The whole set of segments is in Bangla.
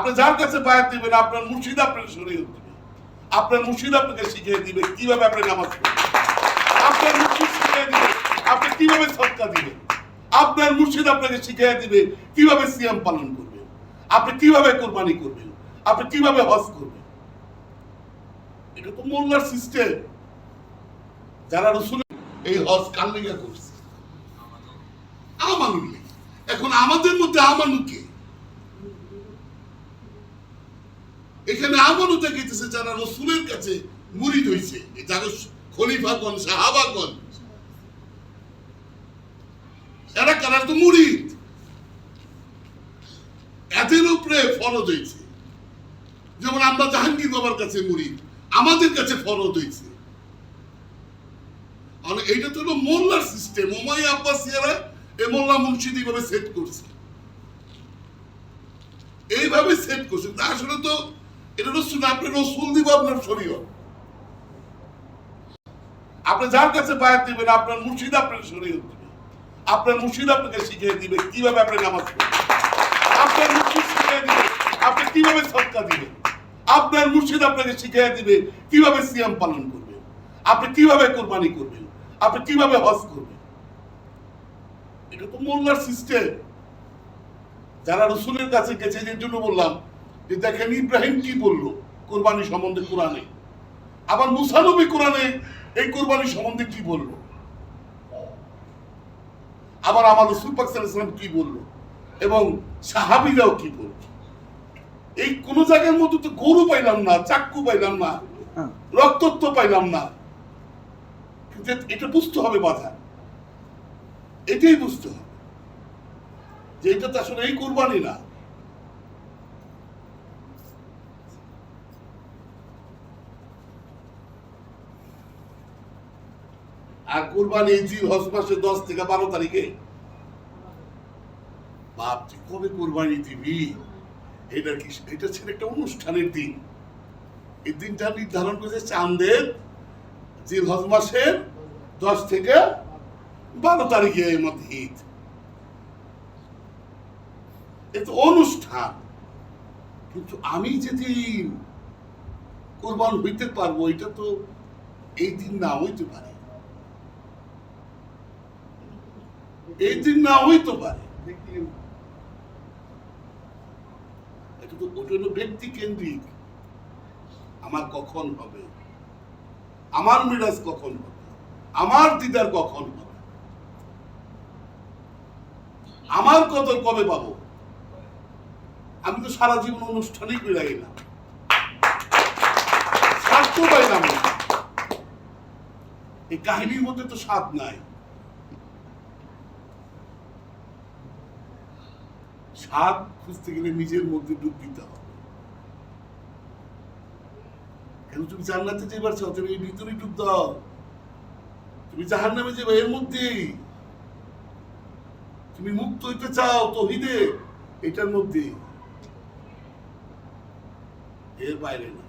আপনি যার কাছে বায়াত দিবেন, আপনার মুর্শিদ আপনাকে শরীয়ত দিবে। আপনার মুর্শিদ আপনাকে শিখিয়ে দিবে কীভাবে আপনি নামাজ পড়বেন আপনার মুর্শিদ শিখিয়ে দিবে আপনি কীভাবে সৎকা দিবেন। আপনার মুর্শিদ আপনাকে শিখিয়ে দিবে কীভাবে সিয়াম পালন করবেন। আপনি কীভাবে কোরবানি করবেন। আপনি কীভাবে হজ করবেন। এটা তো মোল্লার সিস্টেম যারা রসুল এই হজ কার করছে? আমানুল এখন আমাদের মধ্যে আমানু কে এখানে আমানু দেখাইতেছে যারা রসুলের কাছে হইছে এই যারা এরা কারা? তো এদের উপরে ফরজ হয়েছে যেমন আমরা জাহাঙ্গীর বাবার কাছে আমাদের কাছে ফরজ হয়েছে এইটা তো হলো মোল্লার সিস্টেম ওমাই আব্বাসিয়ারা এ মোল্লা মুর্শিদ এইভাবে সেট করছে। এইভাবে সেট করছে। আসলে তো এটা রসুল আপনি রসুল দিব, আপনার শরীর আপনি যার কাছে বায়াত দিবেন, আপনার মুর্শিদ আপনার শরীর দিবে। আপনার মুর্শিদ আপনাকে শিখিয়ে দিবে কীভাবে আপনি নামাজ পড়বেন আপনার মুর্শিদ শিখিয়ে দিবে আপনি কীভাবে সৎকা দিবেন। আপনার মুর্শিদ আপনাকে শিখিয়ে দিবে কীভাবে সিয়াম পালন করবেন। আপনি কীভাবে কোরবানি করবেন। আপনি কীভাবে হজ করবেন। এটা তো মোল্লার সিস্টেম যারা রসুলের কাছে গেছে যে জন্য বললাম যে দেখেন ইব্রাহিম কি বলল? কোরবানি সম্বন্ধে কোরআনে। আবার মুসানবী কোরআনে এই কোরবানি সম্বন্ধে কি বলল? আবার আমার রসুল সাল্লাল্লাহু কি বলল? এবং সাহাবীরাও কি বলল? এই কোন জায়গার মধ্যে তো গরু পাইলাম না চাক্কু পাইলাম না হ্যাঁ। রক্তত্ব পাইলাম না। এটা বুঝতে হবে বাধা। এটাই বুঝতে হবে। যে এটা তো আসলে এই কোরবানি না। আর কোরবানি জি হজ মাসের দশ থেকে বারো তারিখে? বাপ তুই কবে কোরবানি দিবি? এটা কি এটা ছিল একটা অনুষ্ঠানের দিন। এই দিনটা নির্ধারণ করেছে চাঁদের জিল হজ মাসের দশ থেকে বারো তারিখে মধ্যে ঈদ এ তো অনুষ্ঠান। কিন্তু আমি যদি কোরবান হইতে পারব, এটা তো এই দিন না হইতে পারে। এই দিন না হইতে পারে। এটা তো ওটা ব্যক্তি কেন্দ্রিক। আমার কখন হবে? আমার মিরাজ কখন হবে? আমার দিদার কখন হবে? আমার কদর কবে পাবো? আমি তো সারা জীবন অনুষ্ঠানেই বেড়াইলাম স্বাদ তো পাইলাম না। এই কাহিনীর মধ্যে তো স্বাদ নাই। স্বাদ খুঁজতে গেলে নিজের মধ্যে ডুব দিতে হবে। কেন তুমি জান্নাতে যেবার চাও তুমি ভিতরে ডুব দাও। তুমি জাহান নামে যাবে এর মধ্যেই। তুমি মুক্ত হইতে চাও তো তহিদে। এটার মধ্যে এর বাইরে না।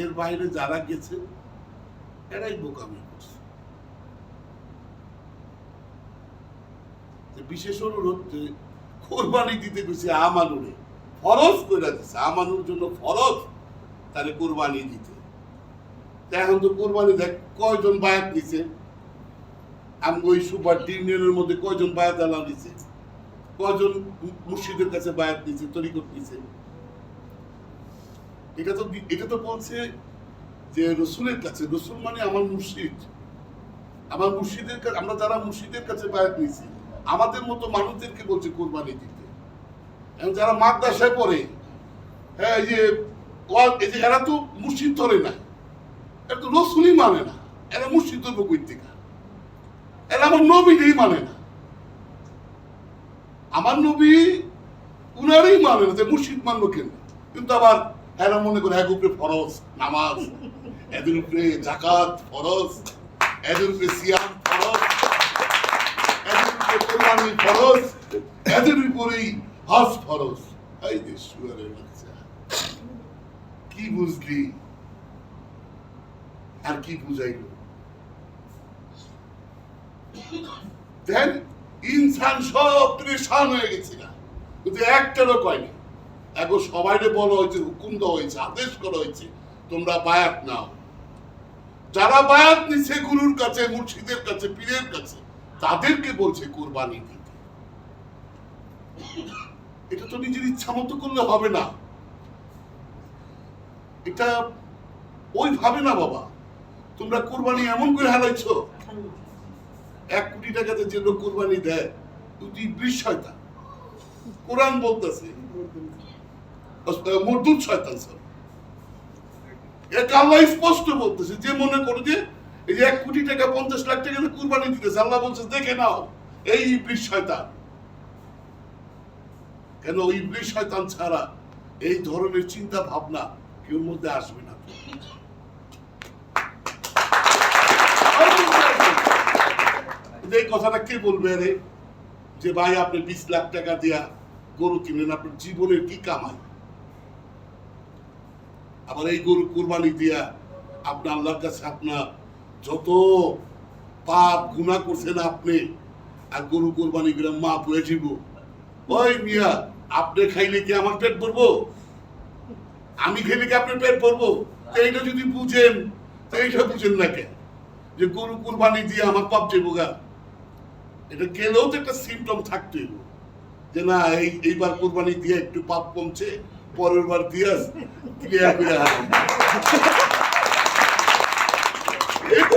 এর বাইরে যারা গেছে, এরাই বোকামি করছে। বিশেষ অনুরোধ কোরবানি দিতে গেছে আমানুরে, ফরজ করে দিছে, আমানুর জন্য ফরজ তাহলে কোরবানি দিতে। এখন তো কোরবানি দেখ, কয়জন বায়াত নিছে? আমি ওই সুপার ইউনিয়নের মধ্যে কয়জন বায়াত আলা নিছে কয়জন মুর্শিদের কাছে বায়াত নিছে, তরিকত নিছে? এটা তো এটা তো বলছে যে রসুলের কাছে, রসুল মানে আমার মুর্শিদ। আমার মুর্শিদের কাছে আমরা যারা মুর্শিদের কাছে বায়াত নিছি আমাদের মতো মানুষদেরকে বলছে কোরবানি দিতে। এবং যারা মাদ্রাসায় পড়ে হ্যাঁ এই যে এই যে এরা তো মুর্শিদ ধরে না, এরা তো রসুলই মানে না, এরা মুর্শিদ ধরবো কই থেকে? এরা আমার নবীকেই মানে না। আমার নবী উনারই মানে না যে মুর্শিদ মানবো কেন? কিন্তু আবার এরা মনে করে এক উপরে ফরজ, নামাজ, এদের উপরে জাকাত ফরজ, এদের উপরে সিয়াম উপরে ফরজ এদের উপরেই হজ ফরজ এই যে শুয়ারের বাচ্চা। কি বুঝলি? আর কি বুঝাইলো? দেন, ইনসান সব পরেশান হয়ে গেছি না কিন্তু একটারও কয়নি এখন সবাইকে বলা হয়েছে হুকুম দেওয়া হয়েছে, আদেশ করা হয়েছে, তোমরা বায়াত নাও। যারা বায়াত নিচ্ছে গুরুর কাছে, মুর্শিদের কাছে, পীরের কাছে তাদেরকে বলছে কোরবানি দিতে। এটা তো নিজের ইচ্ছা মতো করলে হবে না। এটা ওইভাবে না বাবা। তোমরা কোরবানি এমন করে হারাইছো। এক কোটি টাকাতে যে লোক কোরবানি দেয় তুই ইবলিশ শয়তান। কোরআন বলতেছে, মরদুদ শয়তান স্যার এটা আল্লাহ স্পষ্ট বলতেছে, যে মনে করে যে এই যে এক কোটি টাকা, পঞ্চাশ লাখ টাকা কুরবানি দিতেছে, আল্লাহ বলছে, দেখে নাও, এই শয়তান। কেন শয়তান ছাড়া এই ধরনের চিন্তা ভাবনা কেউ মধ্যে আসবে না? এই কথাটা কে বলবে রে? যে ভাই, আপনি বিশ লাখ টাকা দিয়া গরু কিনলেন, আপনার জীবনের কি কামাই? আবার এই গরু কুরবানি দিয়া আপনি আল্লাহর কাছে আপনার যত পাপ গুণা করছেন আপনি, আর গরু কোরবানি করে মা বয়ে যাব ওই মিয়া, আপনি খাইলে কি আমার পেট ভরবো? আমি খেলে কি আপনার পেট ভরবো? এইটা যদি বুঝেন এইটা বুঝেন না কেন? যে গরু কুরবানি দিয়ে আমার পাপ যাব গা। এটা গেলেও তো একটা সিমটম থাকতে হইব। যে না, এই, এইবার কোরবানি দিয়ে একটু পাপ কমছে, পরের বার দিয়ে করে হারাম একটু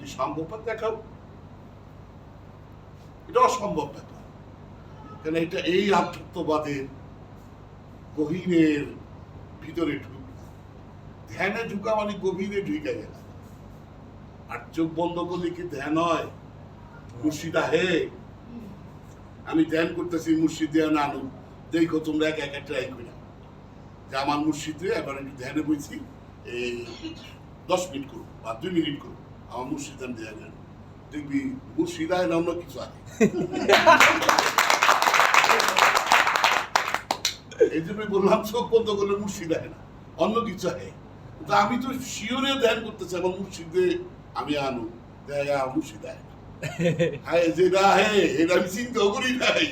যদি সম্ভব দেখাও। এটা অসম্ভব ব্যাপার। কেন এটা এই আধ্যাত্মবাদের গভীরের ভিতরে ঢুকা ধ্যানে ঢুকা মানে গভীরে ঢুকে গেল। আর চোখ বন্ধ করলে কি ধ্যান হয়? মুর্শিদা হে আমি ধ্যান করতেছি, মুর্শিদ নানু দেখো তোমরা এক এক ট্রাই করে। যে আমার মুর্শিদে এবার একটু ধ্যানে বইছি, এই দশ মিনিট করো বা দুই মিনিট করো আমার মুর্শিদ আমি ধ্যান আনো। দেখবি মুর্শিদায় না কিছু আছে। এই জন্যই বললাম, চোখ বন্ধ করলে মুর্শিদ আয় না, অন্য কিছু আয় তো আমি তো শিওরে ধ্যান করতেছি আমার মুর্শিদে আমি আনু দেখা মুর্শিদ আয় না। হ্যাঁ যেটা হ্যাঁ এটা আমি চিন্তা করি নাই।